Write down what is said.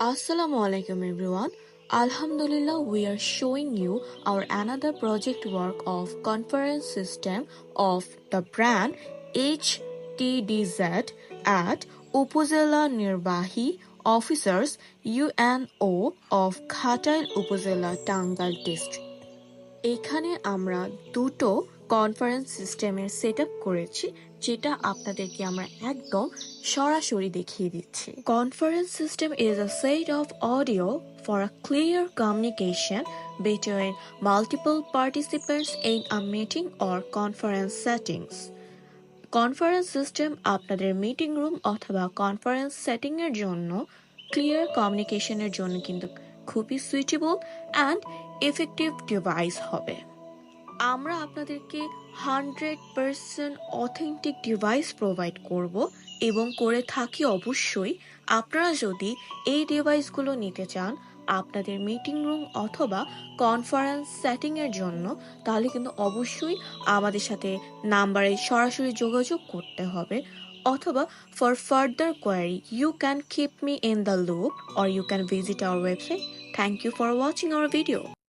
Assalamu alaikum everyone. Alhamdulillah, we are showing you our another project work of conference system of the brand HTDZ at Upazila Nirbahi Officers UNO of Khatail Upazila Tangal District. এখানে আমরা দুটো conference সিস্টেমের set করেছি যেটা আপনাদেরকে আমরা একদম সরাসরি দেখিয়ে দিচ্ছি। Conference system is a set of audio for a clear communication between multiple participants in a meeting or conference settings conference system আপনাদের মিটিং রুম অথবা কনফারেন্স সেটিং এর জন্য ক্লিয়ার কমিউনিকেশনের জন্য কিন্তু খুবই সুইটেবল অ্যান্ড এফেক্টিভ ডিভাইস হবে। আমরা আপনাদেরকে hundred percent authentic device provide করব এবং করে থাকি অবশ্যই। আপনারা যদি এই ডিভাইসগুলো নিতে চান, আপনাদের মিটিং রুম অথবা কনফারেন্স সেটিংয়ের জন্য, তাহলে কিন্তু অবশ্যই আমাদের সাথে নাম্বারে সরাসরি যোগাযোগ করতে হবে। অথবা for further query you can keep me in the loop or you can visit our website thank you for watching our video